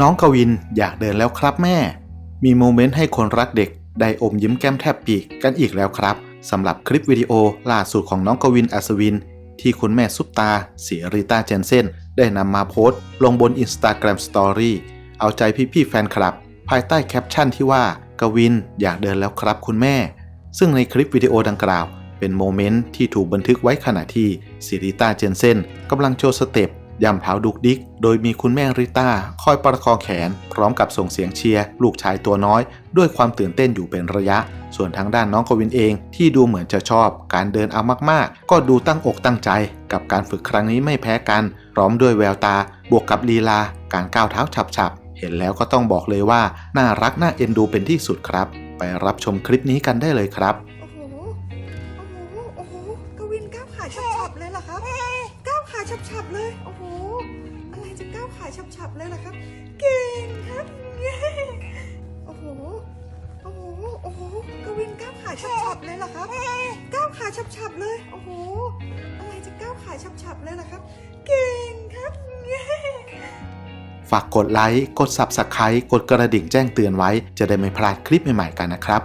น้องกวินอยากเดินแล้วครับแม่ มีโมเมนต์ให้คนรักเด็กได้อมยิ้มแก้มแทบปีกกันอีกแล้วครับสำหรับคลิปวิดีโอล่าสุดของน้องกวินอัศวิน ที่คุณแม่ซุปตาสีริต้าเจนเซนได้นำมาโพสต์ ลงบน Instagram Story เอาใจพี่ๆแฟนคลับ ภายใต้แคปชั่นที่ว่ากวินอยากเดินแล้วครับคุณแม่ ซึ่งในคลิปวิดีโอดังกล่าว เป็นโมเมนต์ที่ถูกบันทึกไว้ขณะที่ซิริต้าเจนเซนกำลังโชว์สเต็ป ย่ำเท้าดุกดิก โดยมีคุณแม่ริต้าคอยประคองแขน พร้อมกับส่งเสียงเชียร์ลูกชายตัวน้อย ด้วยความตื่นเต้นอยู่เป็นระยะ ส่วนทางด้านน้องกวินเองที่ดูเหมือนจะชอบ การเดินเอามากๆ ก็ดูตั้งอกตั้งใจ กับการฝึกครั้งนี้ไม่แพ้กัน พร้อมด้วยแววตา บวกกับลีลา การก้าวเท้าฉับๆเห็นแล้วก็ต้องบอกเลยว่าน่ารักน่าเอ็นดูเป็นที่สุดครับ ไปรับชมคลิปนี้กันได้เลยครับโอ้โหโอ้โหโอ้โหกวินก้าวขาฉับๆเลยเหรอครับ ฉับๆเลย โอ้โห อะไรจะก้าวขาฉับๆเลยล่ะครับ เก่งครับโอ้โห โอ้โห โอ้โหกวินก้าวขาฉับๆเลยเหรอครับ ก้าวขาฉับๆเลย โอ้โห อะไรจะก้าวขาฉับๆเลยล่ะครับ เก่งครับฝากกดไลค์ กด Subscribe กดกระดิ่งแจ้งเตือนไว้ จะได้ไม่พลาดคลิปใหม่ๆกันนะครับ